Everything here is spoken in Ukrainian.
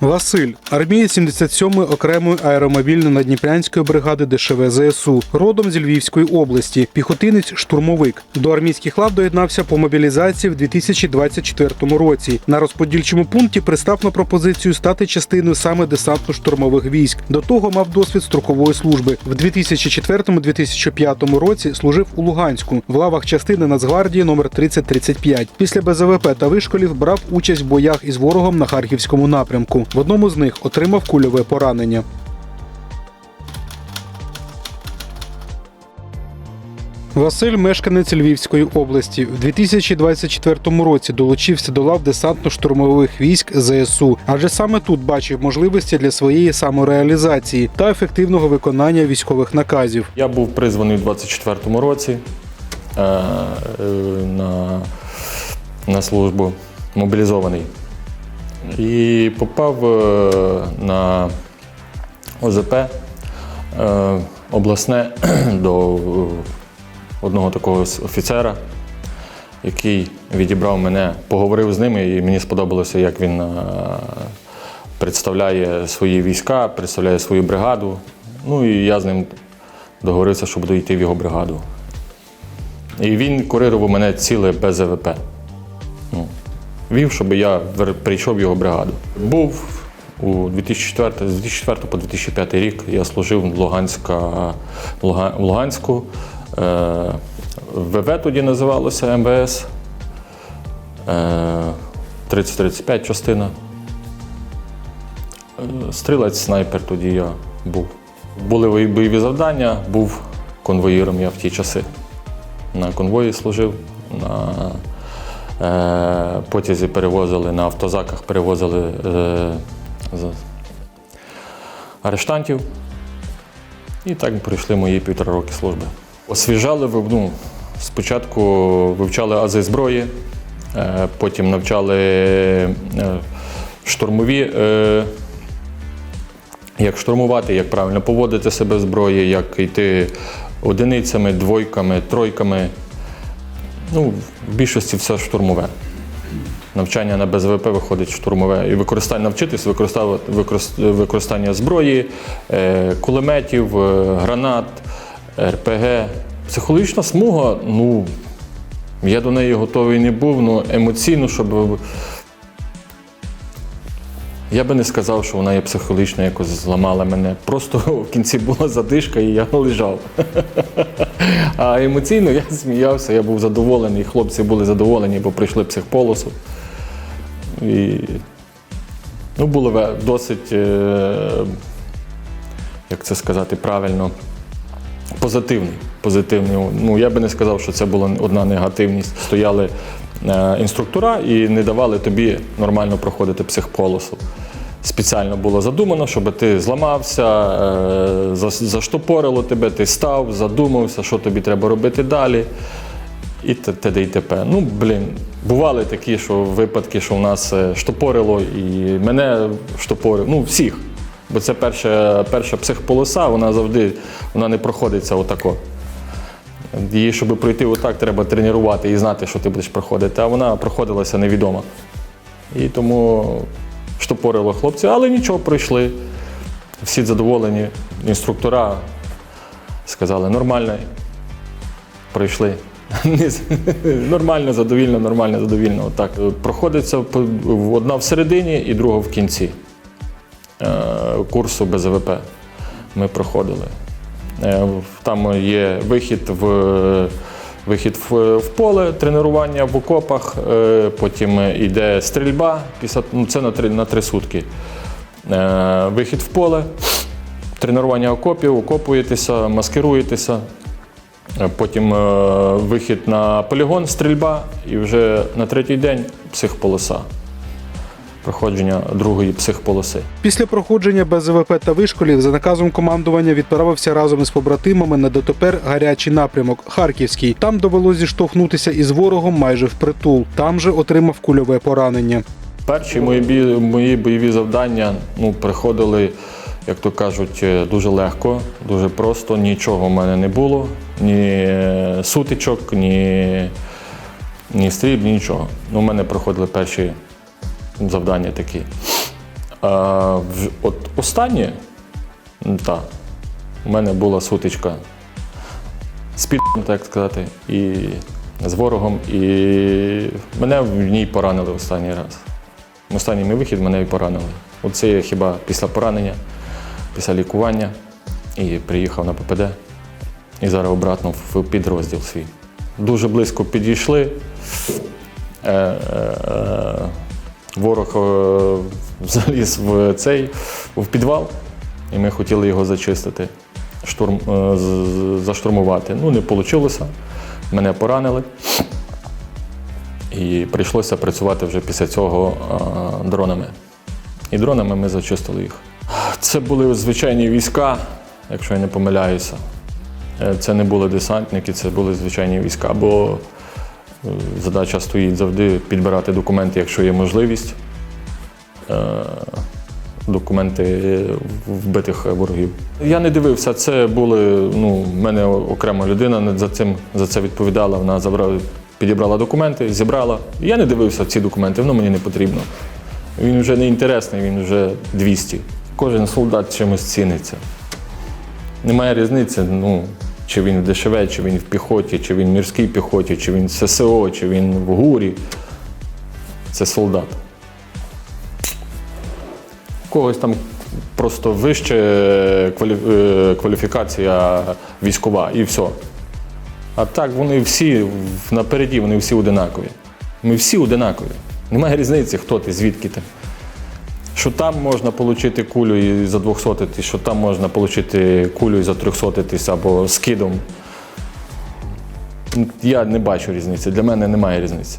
Василь, армієць 77-ї окремої аеромобільно-надніпрянської бригади ДШВ ЗСУ, родом зі Львівської області, піхотинець штурмовик. До армійських лав доєднався по мобілізації в 2024 році. На розподільчому пункті пристав на пропозицію стати частиною саме десантно-штурмових військ. До того мав досвід строкової служби. В 2004-2005 році служив у Луганську в лавах частини Нацгвардії номер 3035. Після БЗВП та вишколів брав участь в боях із ворогом на харківському напрямку. В одному з них отримав кульове поранення. Василь мешканець Львівської області. В 2024 році долучився до лав десантно-штурмових військ ЗСУ, адже саме тут бачив можливості для своєї самореалізації та ефективного виконання військових наказів. Я був призваний у 24-му році е, е, на, на службу, мобілізований. І попав е, на ОЗП е, обласне до одного такого офіцера, який відібрав мене, поговорив з ними, і мені сподобалося, як він е, представляє свої війська, представляє свою бригаду. Ну і я з ним договорився, що буду йти в його бригаду. І він курирував мене ціле без ЕВП. Вів, щоб я прийшов в його бригаду. Був у 2004, з 2004 по 2005 рік я служив в, Луганська, в Луганську. Е, ВВ тоді називалося МВС. Е, 30-35 частина. Е, Стрілець, снайпер тоді я був. Були бойові завдання, був конвоїром я в ті часи. На конвої служив, на е, потязі перевозили, на автозаках перевозили е, арештантів. І так пройшли мої півтора роки служби. Освіжали, ну, спочатку вивчали ази зброї, е, потім навчали е, штурмові. Е, як штурмувати, як правильно поводити себе в зброї, як йти одиницями, двойками, тройками. Ну, в більшості все штурмове. Навчання на БЗВП виходить штурмове. І використання навчитись використовувати використання зброї, е, кулеметів, е, гранат, РПГ. Психологічна смуга, ну, я до неї готовий не був, ну емоційно, щоб я би не сказав, що вона є психологічно якось зламала мене. Просто в кінці була задишка і я лежав. А емоційно я сміявся, я був задоволений, хлопці були задоволені, бо пройшли психполосу. І ну, було досить, е, як це сказати правильно, позитивний. позитивний. Ну, я би не сказав, що це була одна негативність. Стояли е, інструктора і не давали тобі нормально проходити психполосу. Спеціально було задумано, щоб ти зламався, е, заштопорило тебе, ти став, задумався, що тобі треба робити далі. І т.д. і т.п. Ну, блін, бували такі, що випадки, що в нас е, штопорило, і мене штопорив, ну, всіх. Бо це перша, перша психполоса, вона завжди вона не проходиться отако. Її, щоб пройти отак, треба тренувати і знати, що ти будеш проходити, а вона проходилася невідомо. І тому штопорило хлопці, але нічого пройшли. Всі задоволені. Інструктора сказали, нормально, пройшли. Нормально, задовільно, нормально, задовільно. Отак. Проходиться одна всередині і друга в кінці е, курсу БЗВП. Ми проходили. Е, Там є вихід в, вихід в, поле, тренування в окопах, е, потім йде стрільба, ну, це на три, на три сутки. Вихід в поле, тренування окопів, окопуєтеся, маскируєтеся. Е, Потім е, вихід на полігон, стрільба, і вже на третій день психполоса. Проходження другої психполоси. Після проходження БЗВП та вишколів за наказом командування відправився разом із побратимами на дотепер гарячий напрямок Харківський. Там довелося зіштовхнутися із ворогом майже впритул. Там же отримав кульове поранення. Перші мої, бі- мої бойові завдання ну, приходили, як то кажуть, е, дуже легко, дуже просто. Нічого в мене не було, ні е, сутичок, ні, ні стріб, ні нічого. Ну, у мене проходили перші завдання такі. А, от останнє, м, та, у мене була сутичка з підом, так сказати, і з ворогом, і мене в ній поранили останній раз. Останній мій вихід мене і поранили. Оце я хіба після поранення, після лікування і приїхав на ППД. І зараз обратно в підрозділ свій. Дуже близько підійшли. Е, е, е, ворог е, заліз в цей в підвал, і ми хотіли його зачистити, штурм, е, заштурмувати. Ну, не вийшло. Мене поранили. І прийшлося працювати вже після цього дронами. І дронами ми зачистили їх. Це були звичайні війська, якщо я не помиляюся. Е, Це не були десантники, це були звичайні війська, бо е, задача стоїть завжди підбирати документи, якщо є можливість. Е, Документи вбитих ворогів. Я не дивився, це були. Ну, мене окрема людина за цим за це відповідала. Вона забрала, підібрала документи, зібрала. Я не дивився ці документи, воно мені не потрібно. Він вже не інтересний, він вже 200. Кожен солдат чимось ціниться. Немає різниці, ну, чи він в ДШВ, чи він в піхоті, чи він в мірській піхоті, чи він в ССО, чи він в ГУРі. Це солдат. У когось там просто вище квалі... е, кваліфікація військова і все. А так вони всі напереді, вони всі одинакові. Ми всі одинакові. Немає різниці, хто ти, звідки ти. Що там можна отримати кулю і за 200 тисяч, що там можна отримати кулю і за 300 тисяч або скидом. Я не бачу різниці. Для мене немає різниці.